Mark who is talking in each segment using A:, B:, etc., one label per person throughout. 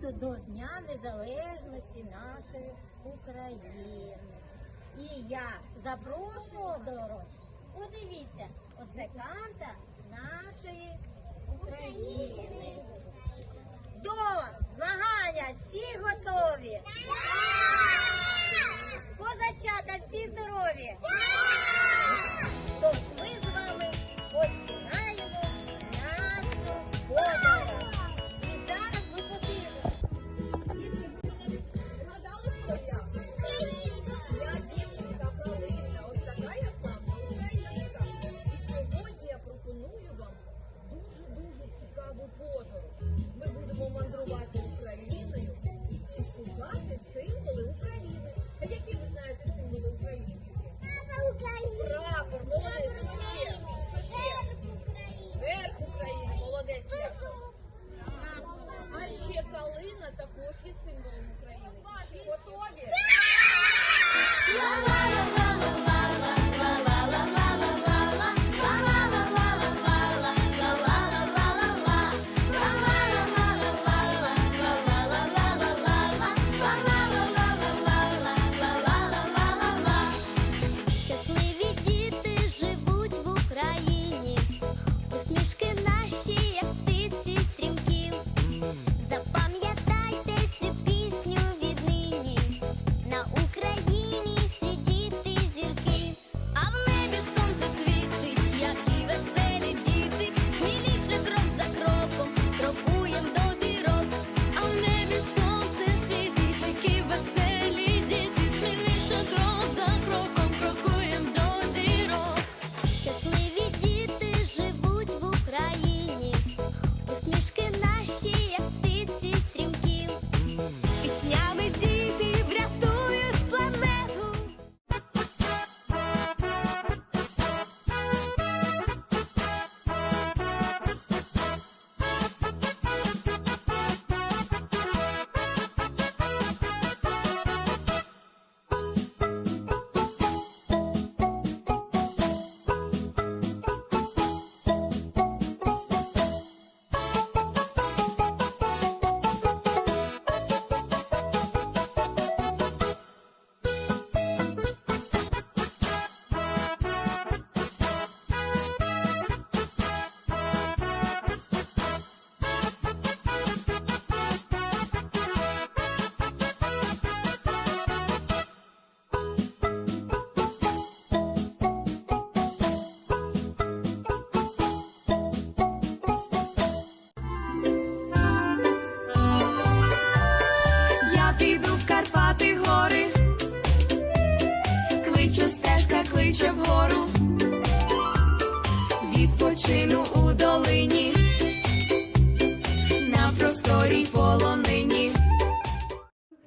A: свято до Дня Незалежності нашої України. І я запрошую до вас. Подивіться, карта нашої України. До змагання всі готові? Позачата всі здорові?
B: Цікаву подорож. Ми будемо мандрувати Україною і шукати символи України. А які ви знаєте символи України? дітки? Прапор, молодець, що ще? Що ще? Верх України, молодець. А ще калина також є символом України. Готові?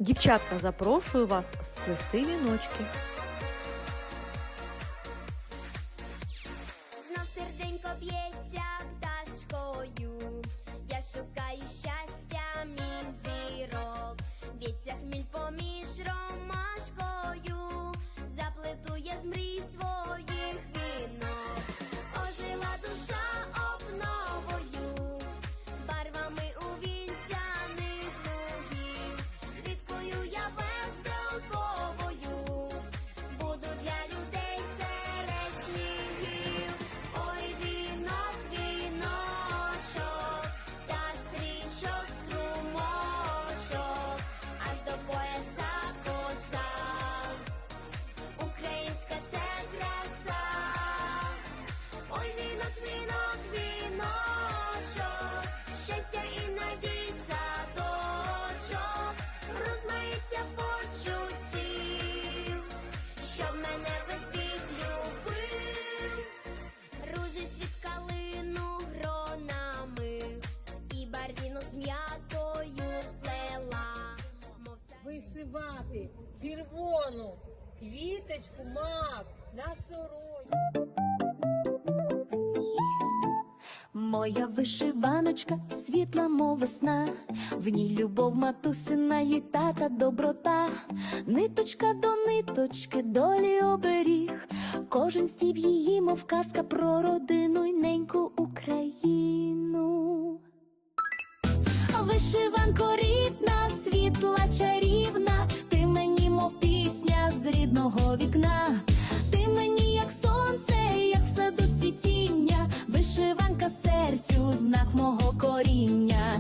C: Дівчатка, запрошую вас сплести віночки.
B: квіти, червону квіточку мав на сорочку.
D: Моя вишиваночка, світла, мов весна, в ній любов матусина і тата доброта, ниточка до ниточки, долі оберіг, кожен стіб її, мов казка про родину й неньку Україну. Вишиванко бачу знак мого коріння.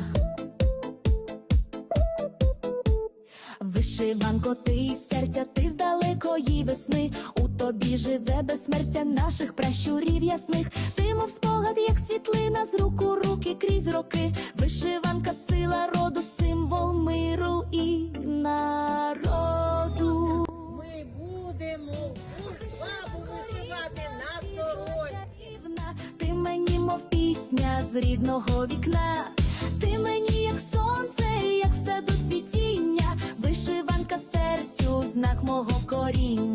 D: Вишиванко, ти серця, ти з далекої весни. У тобі живе безсмертя наших пращурів ясних. Ти, мов спогад, як світлина, з руку руки крізь роки. Вишиванка, сила роду, символ миру і нас. рідного вікна, ти мені, як сонце, як в саду цвітіння, вишиванка серцю, знак мого коріння.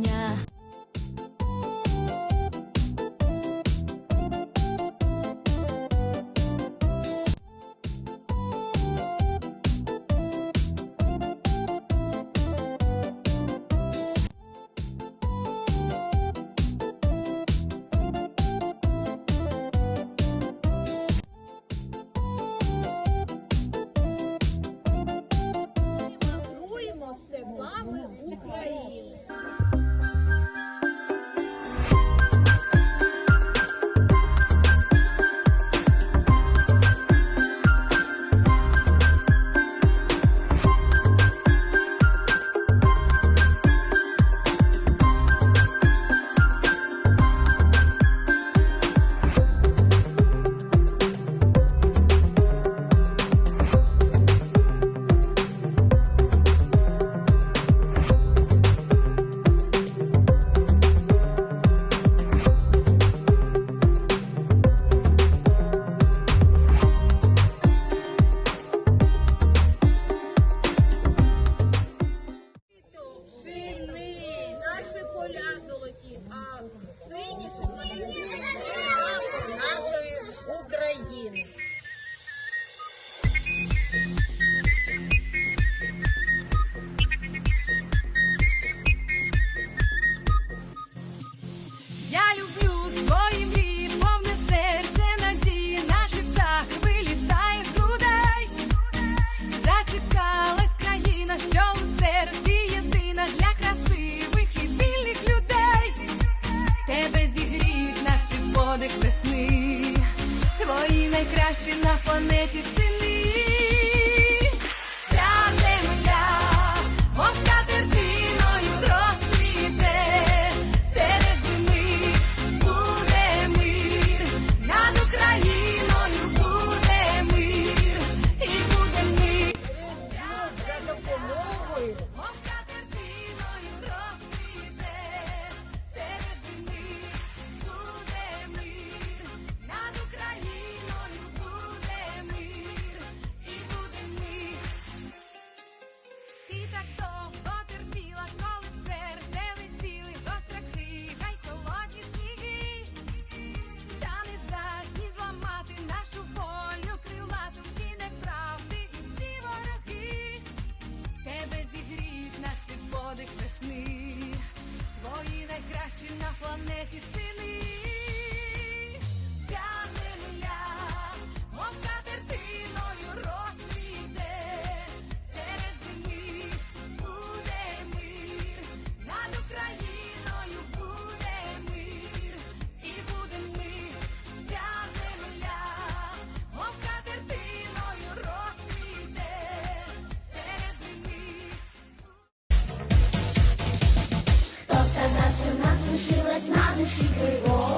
E: найкращі на планеті.
F: you see 你对我。